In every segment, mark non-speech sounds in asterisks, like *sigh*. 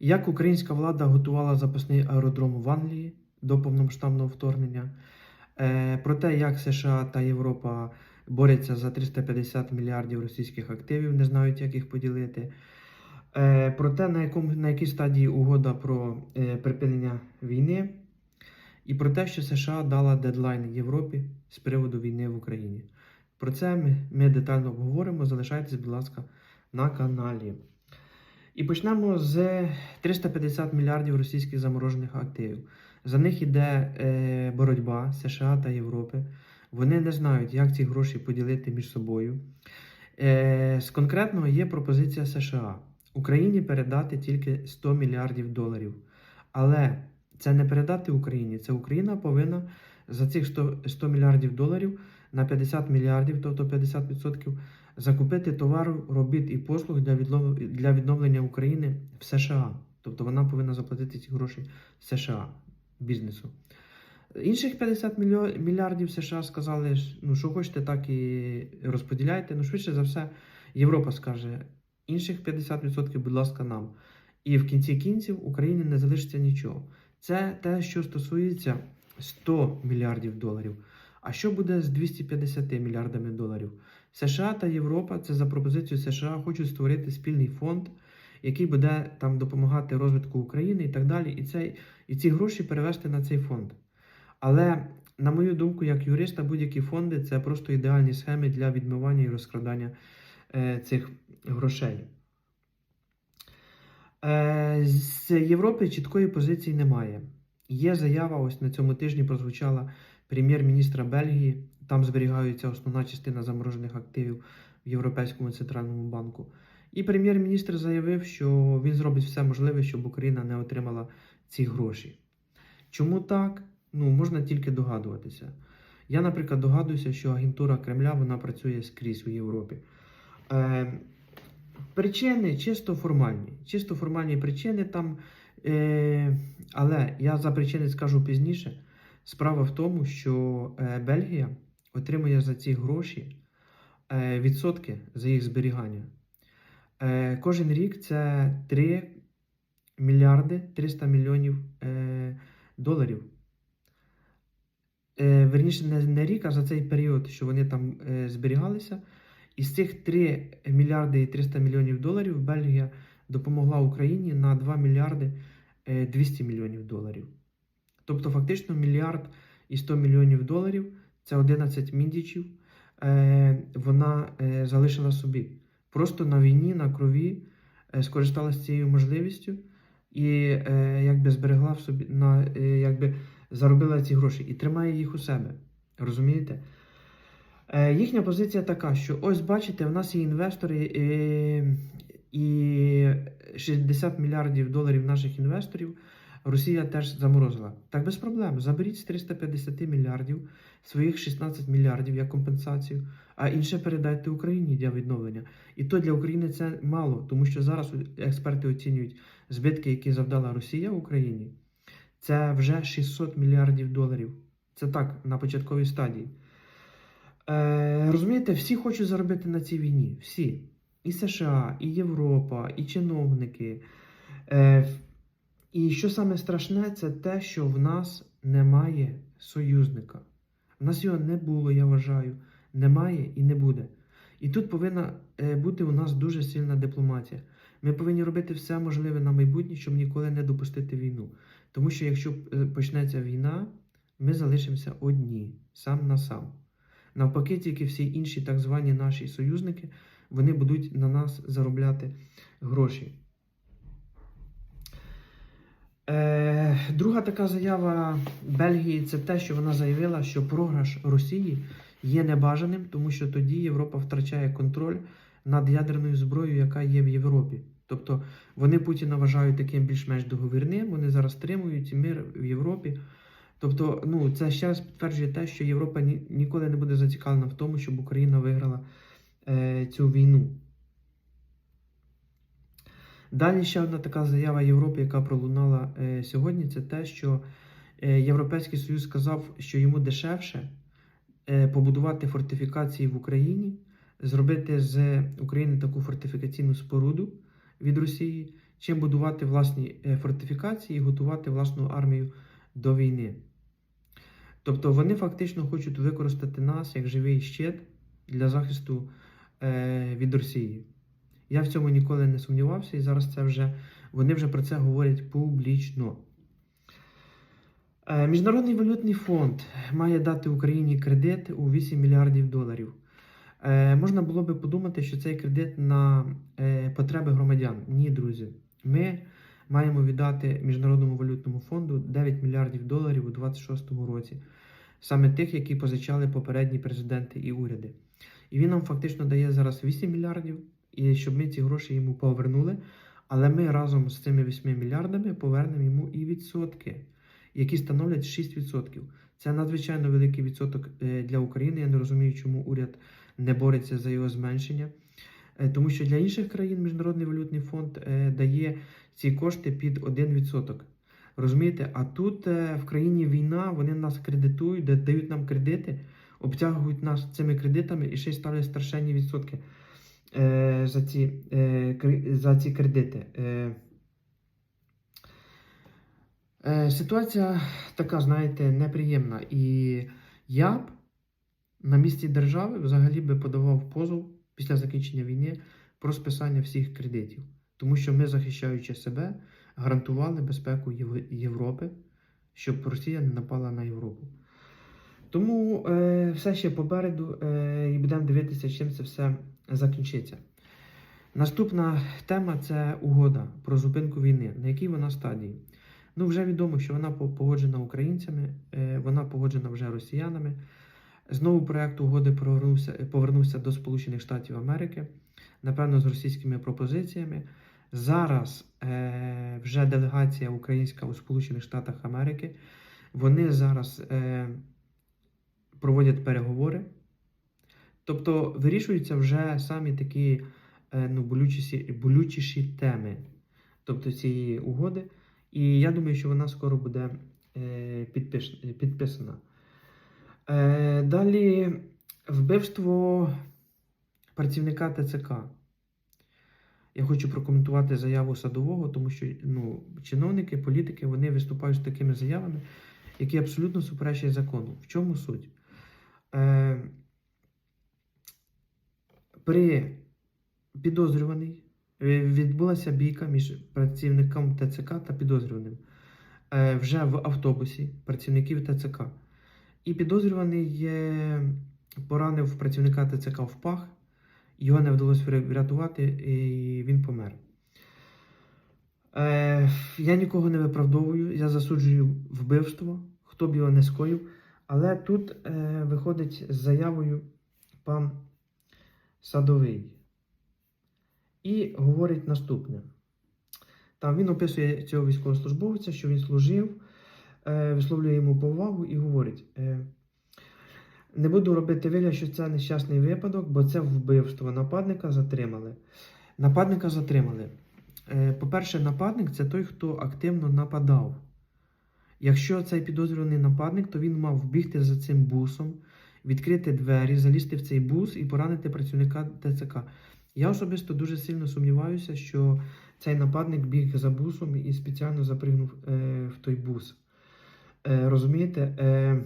як українська влада готувала запасний аеродром в Англії до повномасштабного вторгнення, е, про те, як США та Європа борються за 350 мільярдів російських активів, не знають, як їх поділити. Е, Про те, на, якому, на якій стадії угода про е, припинення війни, і про те, що США дала дедлайн Європі з приводу війни в Україні. Про це ми, ми детально обговоримо. Залишайтесь, будь ласка, на каналі. І почнемо з 350 мільярдів російських заморожених активів. За них іде е, боротьба США та Європи. Вони не знають, як ці гроші поділити між собою. Е, з конкретного є пропозиція США Україні передати тільки 100 мільярдів доларів. Але це не передати Україні, це Україна повинна за цих 100, 100 мільярдів доларів на 50 мільярдів, тобто 50%, закупити товару, робіт і послуг для для відновлення України в США. Тобто вона повинна заплатити ці гроші США бізнесу. Інших 50 мільярдів США сказали, ну що хочете, так і розподіляйте. Ну, швидше за все, Європа скаже, інших 50%, будь ласка, нам. І в кінці кінців Україні не залишиться нічого. Це те, що стосується 100 мільярдів доларів. А що буде з 250 мільярдами доларів? США та Європа, це за пропозицією США, хочуть створити спільний фонд, який буде там допомагати розвитку України і так далі. І, цей, і ці гроші перевести на цей фонд. Але, на мою думку, як юриста, будь-які фонди це просто ідеальні схеми для відмивання і розкрадання е, цих грошей. Е, з Європи чіткої позиції немає. Є заява, ось на цьому тижні прозвучала прем'єр-міністра Бельгії. Там зберігаються основна частина заморожених активів в Європейському центральному банку. І прем'єр-міністр заявив, що він зробить все можливе, щоб Україна не отримала ці гроші. Чому так? Ну, можна тільки догадуватися. Я, наприклад, догадуюся, що агентура Кремля вона працює скрізь у Європі. Е, причини чисто формальні. Чисто формальні причини там. Е, але я за причини скажу пізніше. Справа в тому, що е, Бельгія отримує за ці гроші е, відсотки за їх зберігання. Е, кожен рік це 3 мільярди 300 мільйонів доларів. Верніше, не, рік, а за цей період, що вони там зберігалися. Із цих 3 мільярди і 300 мільйонів доларів Бельгія допомогла Україні на 2 мільярди е, 200 мільйонів доларів. Тобто, фактично, мільярд і 100 мільйонів доларів це 11 міндічів. Е, вона е, залишила собі. Просто на війні, на крові е, скористалася цією можливістю і якби зберегла в собі, на, якби заробила ці гроші і тримає їх у себе. Розумієте? Їхня позиція така, що ось бачите, в нас є інвестори і 60 мільярдів доларів наших інвесторів Росія теж заморозила. Так без проблем. Заберіть з 350 мільярдів своїх 16 мільярдів як компенсацію, а інше передайте Україні для відновлення. І то для України це мало, тому що зараз експерти оцінюють збитки, які завдала Росія Україні. Це вже 600 мільярдів доларів. Це так, на початковій стадії. Е, розумієте, всі хочуть заробити на цій війні. Всі. І США, і Європа, і чиновники. Е, і що саме страшне, це те, що в нас немає союзника. В нас його не було, я вважаю. Немає і не буде. І тут повинна е, бути у нас дуже сильна дипломатія. Ми повинні робити все можливе на майбутнє, щоб ніколи не допустити війну. Тому що якщо е, почнеться війна, ми залишимося одні, сам на сам. Навпаки, тільки всі інші так звані наші союзники, вони будуть на нас заробляти гроші. Е, друга така заява Бельгії це те, що вона заявила, що програш Росії є небажаним, тому що тоді Європа втрачає контроль над ядерною зброєю, яка є в Європі. Тобто вони Путіна вважають таким більш-менш договірним, вони зараз стримують мир в Європі. Тобто, ну це ще раз підтверджує те, що Європа ні, ніколи не буде зацікавлена в тому, щоб Україна виграла е, цю війну. Далі ще одна така заява Європи, яка пролунала е, сьогодні, це те, що е, Європейський Союз сказав, що йому дешевше е, побудувати фортифікації в Україні, зробити з України таку фортифікаційну споруду від Росії, чим будувати власні фортифікації і готувати власну армію до війни. Тобто вони фактично хочуть використати нас як живий щит для захисту від Росії. Я в цьому ніколи не сумнівався, і зараз це вже вони вже про це говорять публічно. Е, Міжнародний валютний фонд має дати Україні кредит у 8 мільярдів доларів. Е, можна було би подумати, що цей кредит на е, потреби громадян. Ні, друзі. Ми маємо віддати Міжнародному валютному фонду 9 мільярдів доларів у 2026 році, саме тих, які позичали попередні президенти і уряди. І він нам фактично дає зараз 8 мільярдів, і щоб ми ці гроші йому повернули. Але ми разом з цими 8 мільярдами повернемо йому і відсотки, які становлять 6%. Це надзвичайно великий відсоток е, для України. Я не розумію, чому уряд не бореться за його зменшення. Е, Тому що для інших країн Міжнародний валютний фонд е, дає ці кошти під 1%. Розумієте? А тут в країні війна, вони нас кредитують, дають нам кредити, обтягують нас цими кредитами і ще й ставлять страшенні відсотки е, за, ці, е, за ці кредити. Е, е, ситуація така, знаєте, неприємна. І я б на місці держави взагалі би подавав позов після закінчення війни про списання всіх кредитів. Тому що ми, захищаючи себе, гарантували безпеку Європи, щоб Росія не напала на Європу. Тому е, все ще попереду е, і будемо дивитися, чим це все закінчиться. Наступна тема це угода про зупинку війни. На якій вона стадії? Ну, вже відомо, що вона погоджена українцями, е, вона погоджена вже росіянами. Знову проект угоди повернувся, повернувся до Сполучених Штатів Америки, напевно, з російськими пропозиціями. Зараз е, вже делегація українська у Сполучених Штатах Америки. Вони зараз е, проводять переговори. Тобто вирішуються вже самі такі е, ну, болючіші, болючіші теми тобто цієї угоди. І я думаю, що вона скоро буде е, підписана. Е, далі вбивство працівника ТЦК. Я хочу прокоментувати заяву садового, тому що ну, чиновники, політики вони виступають з такими заявами, які абсолютно суперечать закону. В чому суть? Е, при підозрюваний е, відбулася бійка між працівником ТЦК та підозрюваним е, вже в автобусі працівників ТЦК. І підозрюваний поранив працівника ТЦК в пах, його не вдалося врятувати, і він помер. Е, я нікого не виправдовую, я засуджую вбивство, хто б його не скоїв. Але тут е, виходить з заявою пан Садовий і говорить наступне. Там він описує цього військовослужбовця, що він служив, е, висловлює йому повагу і говорить: е, не буду робити вигляд, що це нещасний випадок, бо це вбивство. Нападника затримали. Нападника затримали. Е, По-перше, нападник це той, хто активно нападав. Якщо цей підозрюваний нападник, то він мав вбігти за цим бусом, відкрити двері, залізти в цей бус і поранити працівника ТЦК. Я особисто дуже сильно сумніваюся, що цей нападник біг за бусом і спеціально запригнув е, в той бус. Е, розумієте? Е,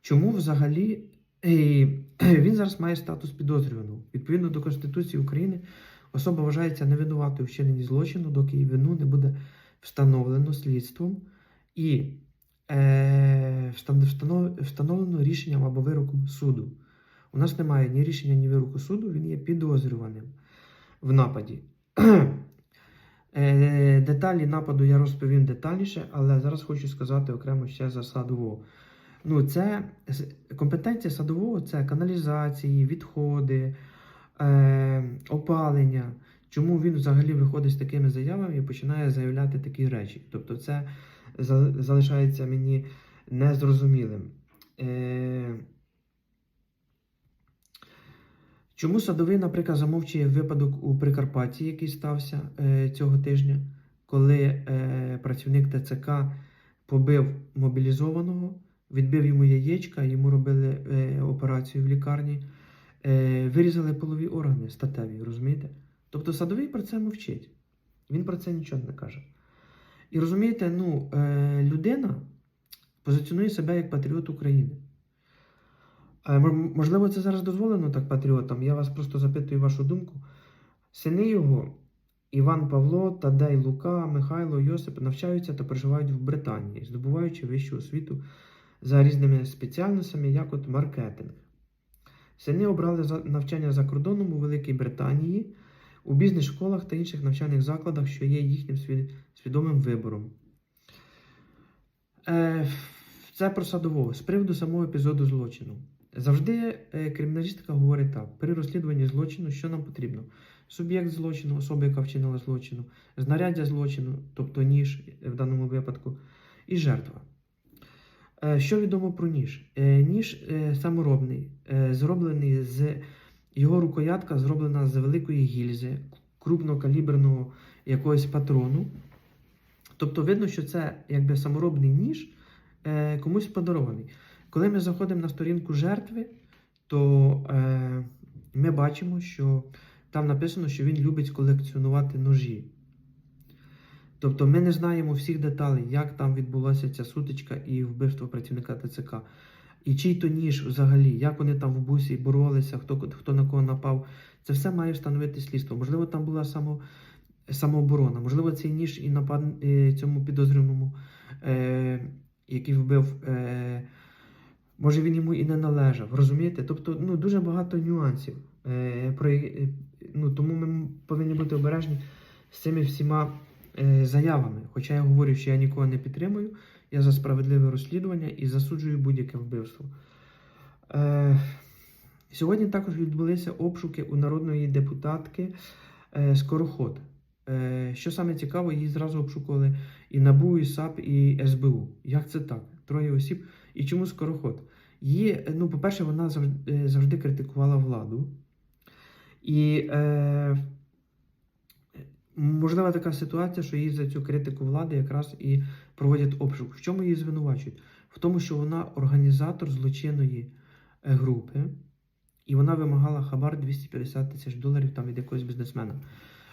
чому взагалі е, *clears throat* він зараз має статус підозрюваного? Відповідно до Конституції України, особа вважається невинуватою вчиненні злочину, доки її вину не буде встановлено слідством і встановлено рішенням або вироком суду. У нас немає ні рішення, ні вироку суду, він є підозрюваним в нападі. *clears throat* Е, Деталі нападу я розповім детальніше, але зараз хочу сказати окремо ще за садового. Ну, це компетенція садового це каналізації, відходи, е, опалення. Чому він взагалі виходить з такими заявами і починає заявляти такі речі? Тобто, це залишається мені незрозумілим. Е, Чому садовий, наприклад, замовчує випадок у Прикарпатті, який стався е, цього тижня, коли е, працівник ТЦК побив мобілізованого, відбив йому яєчка, йому робили операцію в лікарні, вирізали полові органи статеві, розумієте? Тобто садовий про це мовчить. Він про це нічого не каже. І розумієте, ну, е, людина позиціонує себе як патріот України. Е, можливо, це зараз дозволено так патріотам. Я вас просто запитую вашу думку. Сини його, Іван Павло, Тадей Лука, Михайло, Йосип навчаються та проживають в Британії, здобуваючи вищу освіту за різними спеціальностями, як от маркетинг. Сини обрали навчання за кордоном у Великій Британії, у бізнес-школах та інших навчальних закладах, що є їхнім свідомим вибором. Е, це про садового. З приводу самого епізоду злочину. Завжди е, криміналістика говорить так: при розслідуванні злочину, що нам потрібно? Суб'єкт злочину, особа, яка вчинила злочину, знаряддя злочину, тобто ніж е, в даному випадку, і жертва. Що відомо про ніж? Ніж саморобний, зроблений з його рукоятка зроблена з великої гільзи, крупнокаліберного якогось патрону. Тобто видно, що це якби саморобний ніж е, комусь подарований. Коли ми заходимо на сторінку жертви, то е, ми бачимо, що там написано, що він любить колекціонувати ножі. Тобто ми не знаємо всіх деталей, як там відбулася ця сутичка і вбивство працівника ТЦК. І чий то ніж взагалі, як вони там в бусі боролися, хто, хто на кого напав. Це все має встановити слідство. Можливо, там була само, самооборона, можливо, цей ніж і напад е, цьому підозрюваному, е, який вбив. Е, Може він йому і не належав, розумієте? Тобто ну, дуже багато нюансів. Е, про, е, ну, тому ми повинні бути обережні з цими всіма е, заявами. Хоча я говорю, що я нікого не підтримую, я за справедливе розслідування і засуджую будь-яке вбивство. Е, сьогодні також відбулися обшуки у народної депутатки е, Скороход. Е, що саме цікаво, її зразу обшукували і НАБУ, і САП, і СБУ. Як це так? Троє осіб. І чому скороход? Її, ну, по-перше, вона завжди, е, завжди критикувала владу. І е, можлива така ситуація, що її за цю критику влади якраз і проводять обшук. В чому її звинувачують? В тому, що вона організатор злочинної е, групи, і вона вимагала хабар 250 тисяч доларів там від якогось бізнесмена.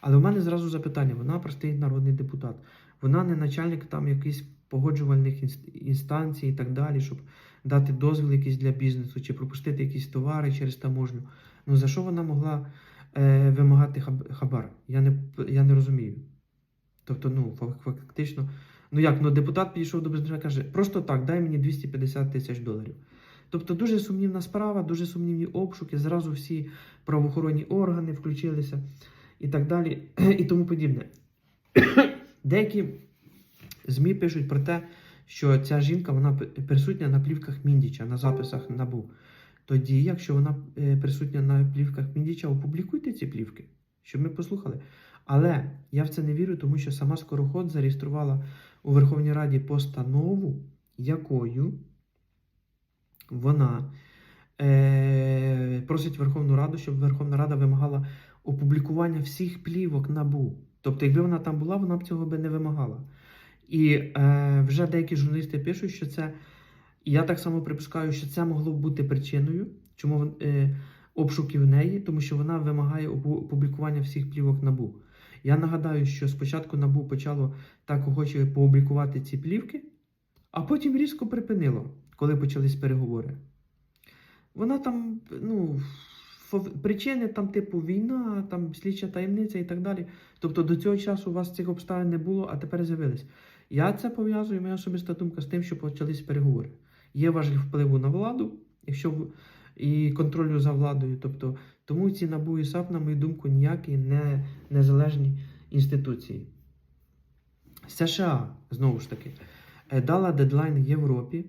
Але у мене зразу запитання: вона простий народний депутат. Вона не начальник там якихось погоджувальних інст- інстанцій і так далі, щоб дати дозвіл якийсь для бізнесу чи пропустити якісь товари через таможню. Ну за що вона могла е, вимагати хабар? Я не, я не розумію. Тобто, ну, фактично, ну як, ну депутат підійшов до бізнесмена каже, просто так, дай мені 250 тисяч доларів. Тобто дуже сумнівна справа, дуже сумнівні обшуки, зразу всі правоохоронні органи включилися і так далі, і тому подібне. Деякі ЗМІ пишуть про те, що ця жінка вона присутня на плівках Міндіча, на записах НАБУ. Тоді, якщо вона е, присутня на плівках Міндіча, опублікуйте ці плівки, щоб ми послухали. Але я в це не вірю, тому що сама Скороход зареєструвала у Верховній Раді постанову, якою вона е, просить Верховну Раду, щоб Верховна Рада вимагала опублікування всіх плівок НАБУ. Тобто, якби вона там була, вона б цього би не вимагала. І е, вже деякі журналісти пишуть, що це. І я так само припускаю, що це могло бути причиною, чому е, обшуків неї, тому що вона вимагає опублікування всіх плівок НАБУ. Я нагадаю, що спочатку НАБУ почало так охоче поопублікувати ці плівки, а потім різко припинило, коли почались переговори. Вона там, ну, причини там, типу, війна, там слідча таємниця і так далі. Тобто до цього часу у вас цих обставин не було, а тепер з'явились. Я це пов'язую, моя особиста думка з тим, що почались переговори. Є важливі впливу на владу, якщо і контролю за владою. Тобто, тому ці НАБУ і САП, на мою думку, ніякі не незалежні інституції. США, знову ж таки, е, дала дедлайн Європі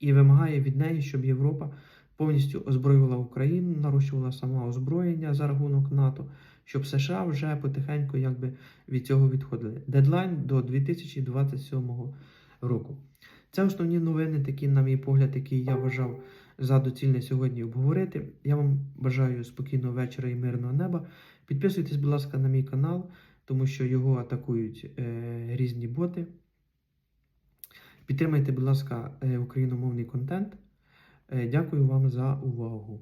і вимагає від неї, щоб Європа повністю озброювала Україну, нарощувала сама озброєння за рахунок НАТО, щоб США вже потихеньку якби від цього відходили. Дедлайн до 2027 року. Це основні новини, такі, на мій погляд, які я вважав за доцільне сьогодні обговорити. Я вам бажаю спокійного вечора і мирного неба. Підписуйтесь, будь ласка, на мій канал, тому що його атакують е, різні боти. Підтримайте, будь ласка, е, україномовний контент. Е, дякую вам за увагу.